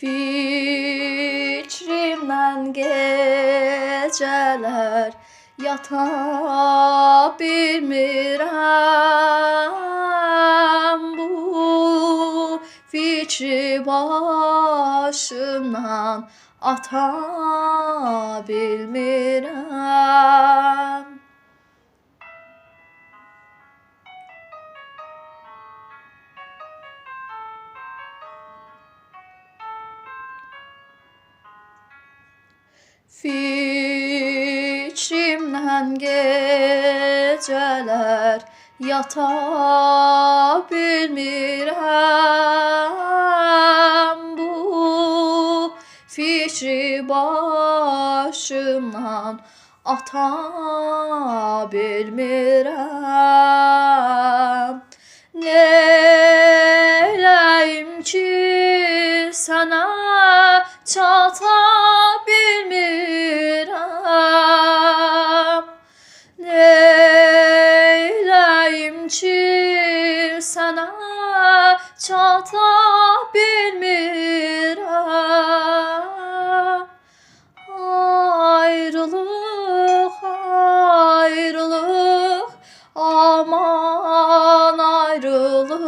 Fikrimden geceler yata bilmirəm bu fikri başımdan ata bilmirəm Fikrimden geceler yata bilmirəm bu fikri başımdan ata bilmirəm Neyləyim ki sənə çata çata bilmirəm Ayrılıq, ayrılıq, aman ayrılıq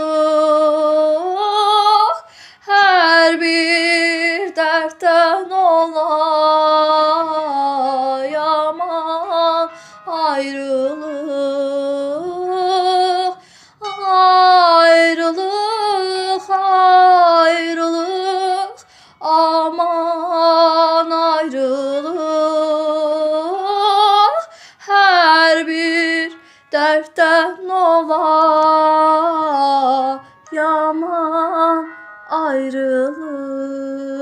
Hər bir dərddən olay aman ayrılıq dərddən olay yaman ayrılıq